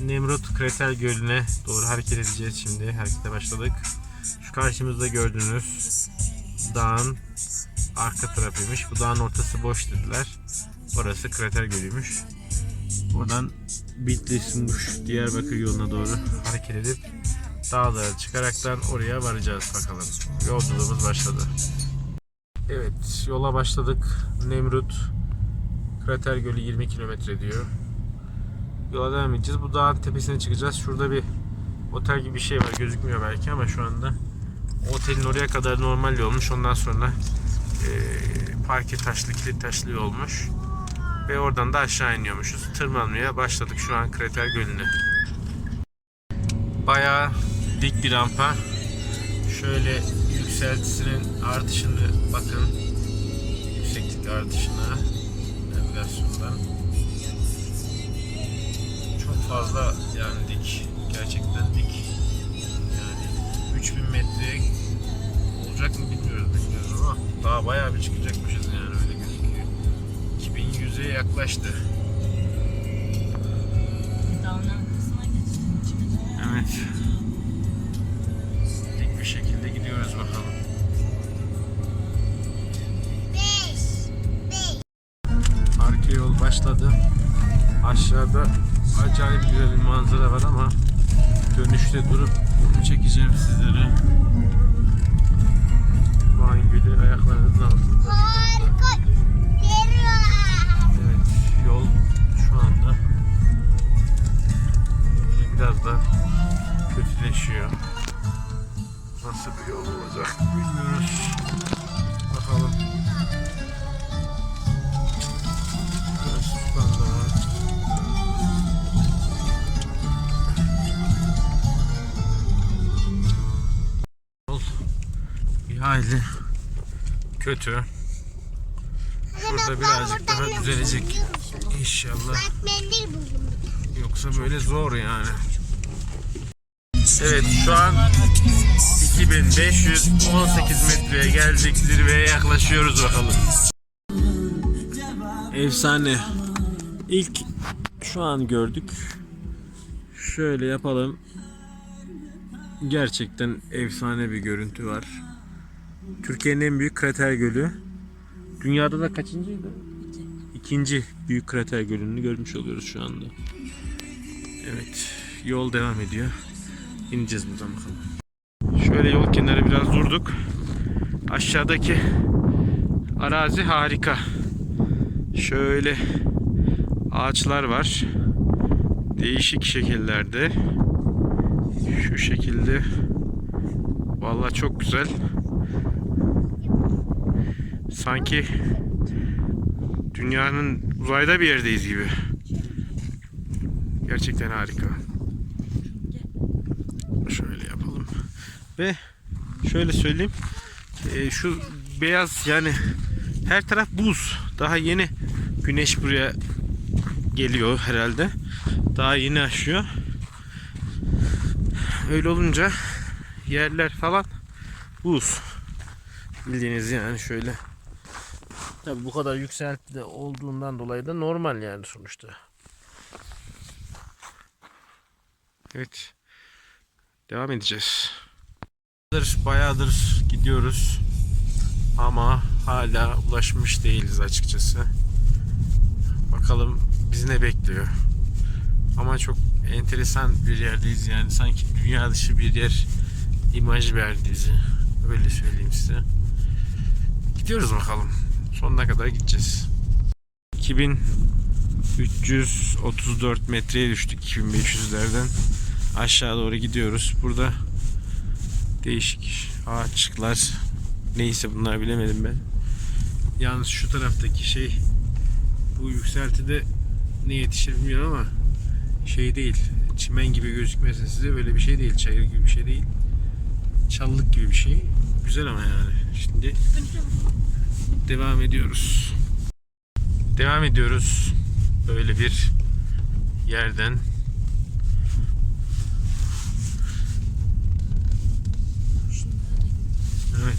Nemrut Kreter Gölü'ne doğru hareket edeceğiz şimdi. Harekete başladık. Şu karşımızda gördüğünüz dağın arka tarafıymış. Bu dağın ortası boş dediler. Orası Kreter Gölü'ymüş. Buradan Bitlis, Muş, Diyarbakır yoluna doğru hareket edip dağlara çıkaraktan oraya varacağız bakalım. Yolculuğumuz başladı. Evet, yola başladık. Nemrut Krater Gölü 20 kilometre diyor. Yola devam edeceğiz. Bu dağın tepesine çıkacağız. Şurada bir otel gibi bir şey var. Gözükmüyor belki ama şu anda otelin oraya kadar normal yolmuş. Ondan sonra eee parke taşlı, kilit taşlı yolmuş. Ve oradan da aşağı iniyormuşuz. Tırmanmaya başladık şu an Krater Gölü'ne. Bayağı dik bir rampa. Şöyle yükseltisinin artışını bakın. Yükseklik artışına navigasyondan. Fazla yani dik. Gerçekten dik. Yani 3000 metre olacak mı bilmiyoruz bilmiyoruz ama daha bayağı bir çıkacakmışız yani öyle gözüküyor. 2100'e yaklaştı. Evet. Dönüşte durup çekeceğim sizlere. Van Gölü ayaklarınızın altında. Hayli kötü. Şurada birazcık daha düzelecek. İnşallah. Yoksa böyle zor yani. Evet şu an 2518 metreye geldik. Zirveye yaklaşıyoruz bakalım. Efsane. İlk şu an gördük. Şöyle yapalım. Gerçekten efsane bir görüntü var. Türkiye'nin en büyük krater gölü. Dünyada da kaçıncıydı? İkinci büyük krater gölünü görmüş oluyoruz şu anda. Evet, yol devam ediyor. İneceğiz buradan bakalım. Şöyle yol kenarı biraz durduk. Aşağıdaki arazi harika. Şöyle ağaçlar var. Değişik şekillerde. Şu şekilde. Vallahi çok güzel. Sanki dünyanın uzayda bir yerdeyiz gibi. Gerçekten harika. Şöyle yapalım. Ve şöyle söyleyeyim. e, şu beyaz yani her taraf buz. Daha yeni güneş buraya geliyor herhalde. Daha yeni aşıyor. Öyle olunca yerler falan buz. Bildiğiniz yani şöyle. Tabi bu kadar yükseltide olduğundan dolayı da normal yani sonuçta. Evet. Devam edeceğiz. Bayağıdır gidiyoruz. Ama hala ulaşmış değiliz açıkçası. Bakalım bizi ne bekliyor. Ama çok enteresan bir yerdeyiz yani. Sanki dünya dışı bir yer imaj verdi bize. Öyle söyleyeyim size. Gidiyoruz bakalım. Sonuna kadar gideceğiz. 2334 metreye düştük 2500'lerden. Aşağı doğru gidiyoruz. Burada değişik ağaçlıklar neyse bunlar bilemedim ben. Yalnız şu taraftaki şey bu yükseltide ne yetişir bilmiyorum ama şey değil. Çimen gibi gözükmesin size böyle bir şey değil. Çayır gibi bir şey değil. Çalılık gibi bir şey. Güzel ama yani. Şimdi devam ediyoruz. Devam ediyoruz. Böyle bir yerden. Evet.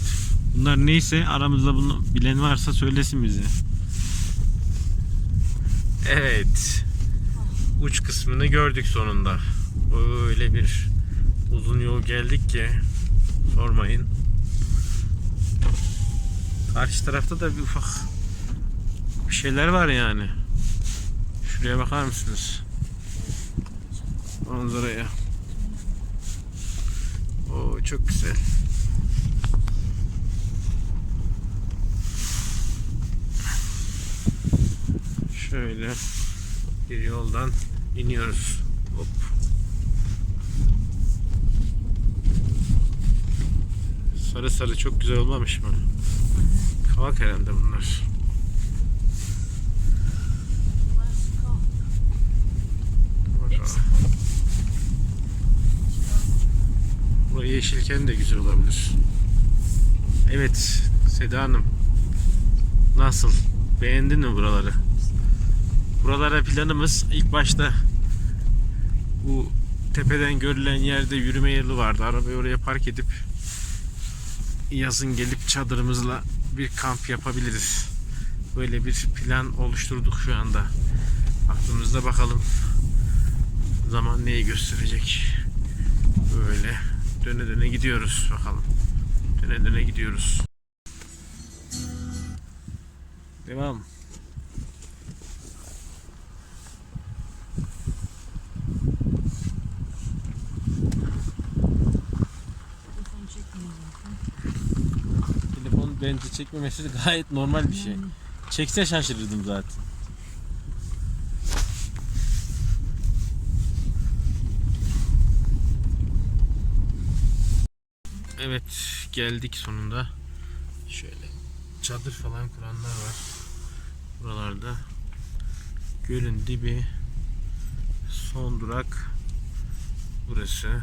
Bunlar neyse aramızda bunu bilen varsa söylesin bize. Evet. uç kısmını gördük sonunda. Öyle bir uzun yol geldik ki sormayın. Karşı tarafta da bir ufak bir şeyler var yani. Şuraya bakar mısınız? Manzaraya. Oo çok güzel. Şöyle bir yoldan iniyoruz. Hop. Sarı sarı çok güzel olmamış mı? Kavak herhalde bunlar. Burayı yeşilken de güzel olabilir. Evet Seda Hanım. Nasıl? Beğendin mi buraları? Buralara planımız ilk başta bu tepeden görülen yerde yürüme yeri vardı. Arabayı oraya park edip yazın gelip çadırımızla bir kamp yapabiliriz. Böyle bir plan oluşturduk şu anda. Aklımızda bakalım zaman neyi gösterecek. Böyle döne döne gidiyoruz bakalım. Döne döne gidiyoruz. Devam. Telefon Telefon bence çekmemesi gayet normal bir şey. Çekse şaşırırdım zaten. Evet geldik sonunda. Şöyle çadır falan kuranlar var. Buralarda gölün dibi son durak burası.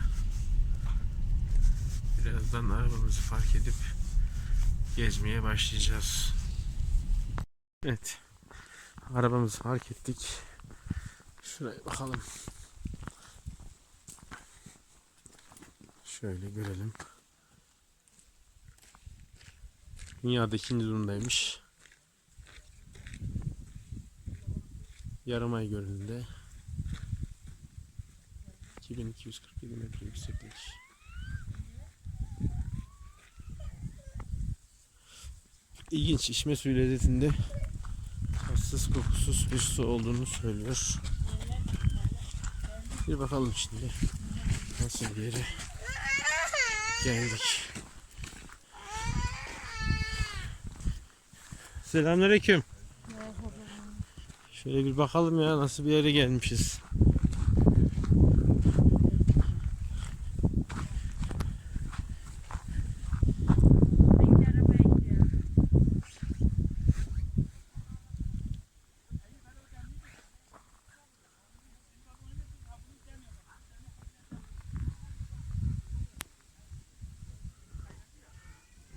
Birazdan arabamızı fark edip gezmeye başlayacağız. Evet. Arabamızı park ettik. Şuraya bakalım. Şöyle görelim. Dünyada ikinci durumdaymış. Yarımay Gölü'nde 2247 metre yükseklik. İlginç içme suyu lezzetinde tatsız kokusuz bir su olduğunu söylüyor. Bir bakalım şimdi nasıl bir yere geldik. Selamünaleyküm. Şöyle bir bakalım ya nasıl bir yere gelmişiz.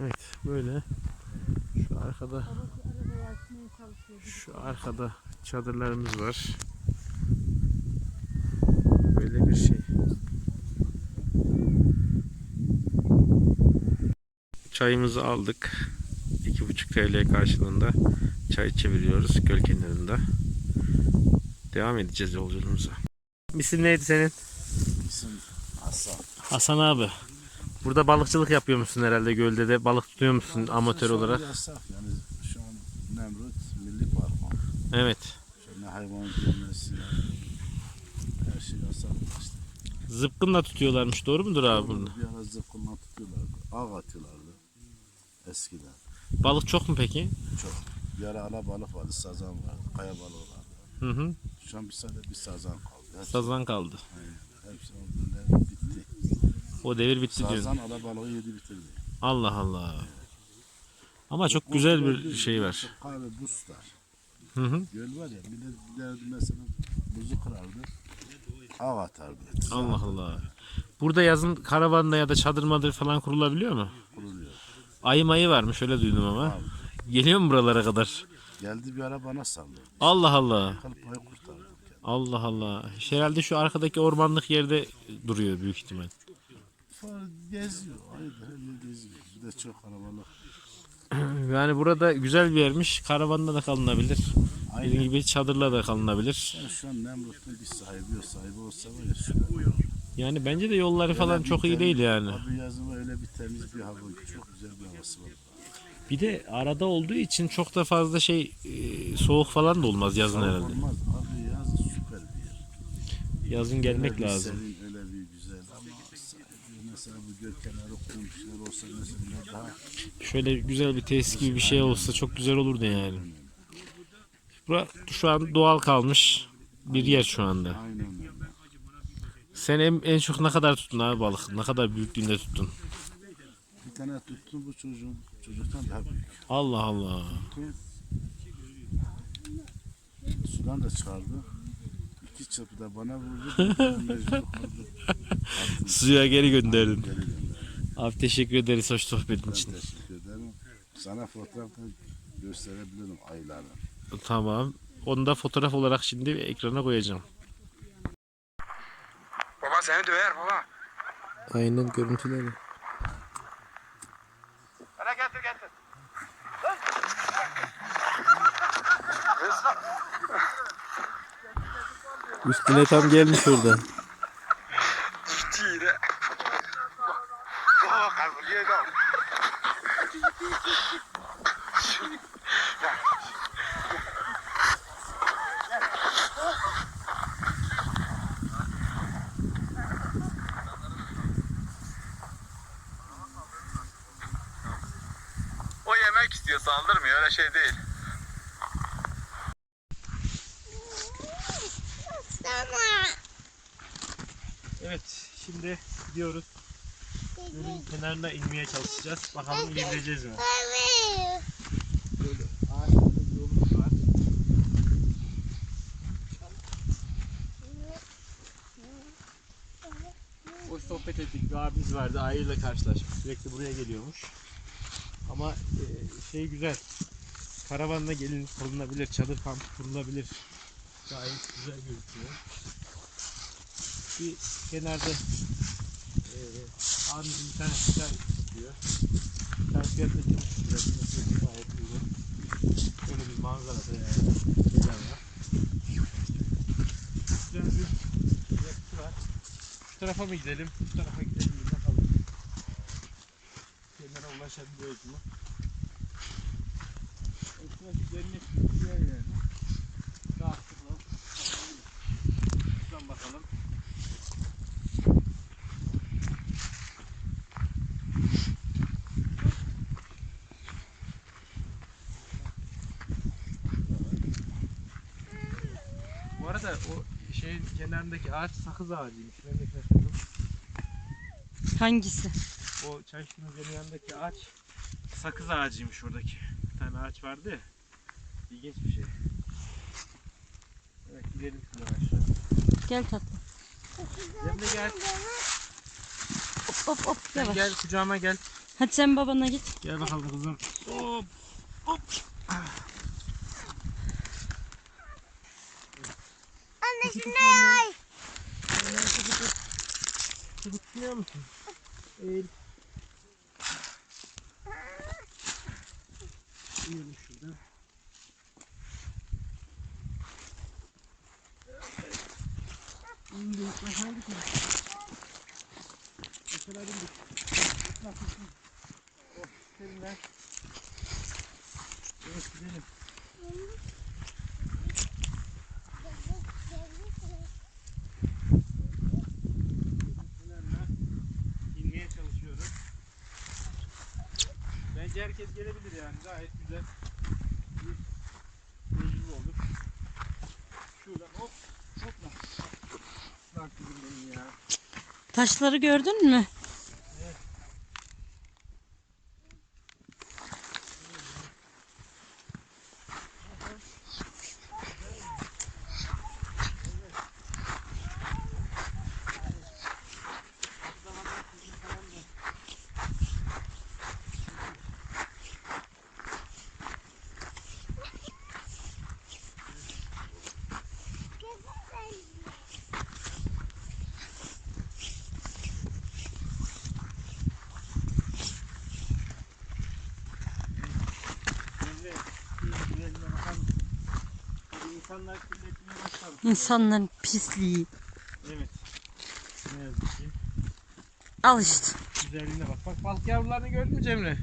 Evet böyle şu arkada şu arkada çadırlarımız var. Böyle bir şey. Çayımızı aldık. 2,5 TL karşılığında çay çeviriyoruz göl kenarında. Devam edeceğiz yolculuğumuza. İsim neydi senin? İsim Hasan. Hasan abi. Burada balıkçılık yapıyor musun herhalde gölde de balık tutuyor musun amatör Şu an olarak? Yasak yani şu an Nemrut Milli Park. Evet. Şöyle hayvan görmesi yani. Her şey yasak işte. Zıpkınla tutuyorlarmış doğru mudur abi burada? Bir ara zıpkınla tutuyorlardı. Ağ atıyorlardı. Eskiden. Balık çok mu peki? Çok. Bir ara alabalık vardı, sazan vardı, kaya balığı vardı. Hı hı. Şu an bir sadece bir sazan kaldı. Hepsi, Sazan kaldı. hepsi ondan bitti. O devir bitti diyorsun. Sazan alabalığı yedi bitirdi. Allah Allah. Ama çok güzel bir şey var. Kahve buzlar. Hı hı. Göl var ya millet giderdi mesela buzu kırardı. Ağ atardı. Allah Allah. Burada yazın karavanda ya da çadır madır falan kurulabiliyor mu? Kuruluyor. Ayı mayı varmış öyle duydum ama. Geliyor mu buralara kadar? Geldi bir ara bana saldı. Allah Allah. Allah Allah. Herhalde şu arkadaki ormanlık yerde duruyor büyük ihtimal. Geziyor. Hayır her geziyor. Bir de çok kalabalık. Yani burada güzel bir yermiş. Karavanda da kalınabilir. Dediğim gibi çadırla da kalınabilir. Yani şu an Nemrut'un bir sahibi yok. Sahibi olsa var ya Yani bence de yolları falan Öyle bir çok iyi temiz- değil yani. Abi yazın öyle bir temiz bir hava. Çok güzel bir havası var. Bir de arada olduğu için çok da fazla şey e, soğuk falan da olmaz yazın herhalde. Olmaz. Abi yazın süper bir yer. Yazın gelmek Öyle lazım. Serin, öyle bir güzel ama sahibi mesela bu göl kenarı koymuşlar olsa mesela daha Şöyle güzel bir tesis gibi bir şey olsa çok güzel olurdu yani. Bura şu an doğal kalmış bir yer şu anda. aynen öyle. Sen en, en çok ne kadar tuttun abi balık? Ne kadar büyüklüğünde tuttun? Bir tane tuttum bu çocuğun çocuktan daha büyük. Allah Allah. Sudan da çıkardı. İki çırpı da bana vurdu. Mecbur kaldım. Suya geri gönderdin. Geri gönderdim. Abi teşekkür ederiz hoş sohbetin Ben için. teşekkür ederim. Sana fotoğrafta gösterebilirim ayları. Tamam. Onu da fotoğraf olarak şimdi ekrana koyacağım. Baba seni döver baba. Aynen görüntüleri. Hele getir getir. Üstüne tam gelmiş orada. O yemek istiyor saldırmıyor öyle şey değil. Sana. Evet şimdi gidiyoruz. Gölün kenarına inmeye çalışacağız. Bakalım inebileceğiz mi? Böyle bir yolumuz var. Hoş sohbet ettik. Bir abimiz vardı. Ayıyla karşılaşmış. Sürekli buraya geliyormuş. Ama e, şey güzel. Karavanla gelin kurulabilir. Çadır kamp kurulabilir. Gayet güzel gözüküyor. Bir kenarda e, abimizin bir tane çay tutuyor. Çay fiyatı 2,5 lira. Fiyatı Gayet uygun. Böyle bir manzara da yani. Güzel var. Güzel bir yapısı var. Şu tarafa mı gidelim? Şu tarafa gidelim. Bakalım. Kenara ulaşabiliyoruz mu? Şurası cennet gibi bir yer yani. Rahatlıkla. Şuradan bakalım. Bu arada o şeyin kenarındaki ağaç sakız ağacıymış. Ben de şaşırdım. Hangisi? O çay şunun yanındaki ağaç sakız ağacıymış oradaki. Bir tane ağaç vardı ya. İlginç bir şey. Evet gidelim şuradan aşağı. Gel tatlım. Cemre gel. Hop hop hop Sen yavaş. gel kucağıma gel. Hadi sen babana git. Gel bakalım kızım. Hop. Hop. Anne şunu Çubuk tutuyor musun? Eğil. Eğilim şurada. İndik. Aşağı gitme. Mesela bindik. Bak, bak, bak. Oh, serinler. Evet gidelim. Bunlarla inmeye çalışıyoruz. Bence herkes gelebilir yani gayet güzel bir tecrübe olur. Şuradan hop hopla. Bak ya. Taşları gördün mü? İnsanlar kirletmeye başlamış. İnsanların pisliği. Evet. Ne yazık ki. Al işte. Güzelliğine bak. Bak balık yavrularını gördün mü Cemre?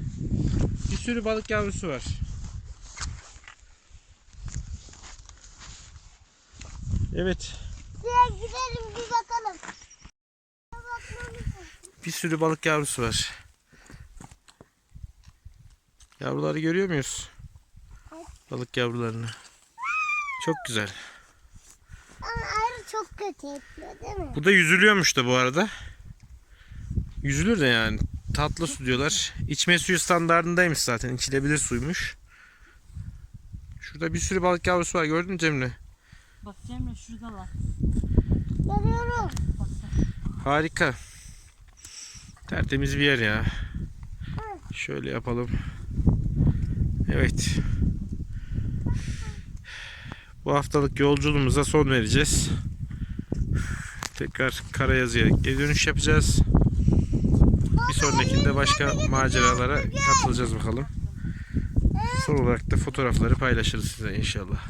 Bir sürü balık yavrusu var. Evet. Şuraya gidelim bir bakalım. Bir sürü balık yavrusu var. Yavruları görüyor muyuz? Balık yavrularını. Çok güzel. Ama ayrı çok kötü etmiyor değil mi? Bu da yüzülüyormuş da bu arada. Yüzülür de yani. Tatlı su diyorlar. İçme suyu standartındaymış zaten. İçilebilir suymuş. Şurada bir sürü balık yavrusu var. Gördün mü Cemre? Bak Cemre şurada var. Görüyorum. Harika. Tertemiz bir yer ya. Şöyle yapalım. Evet. Bu haftalık yolculuğumuza son vereceğiz. Tekrar Karayazı'ya geri dönüş yapacağız. Bir sonrakinde başka maceralara katılacağız bakalım. Son olarak da fotoğrafları paylaşırız size inşallah.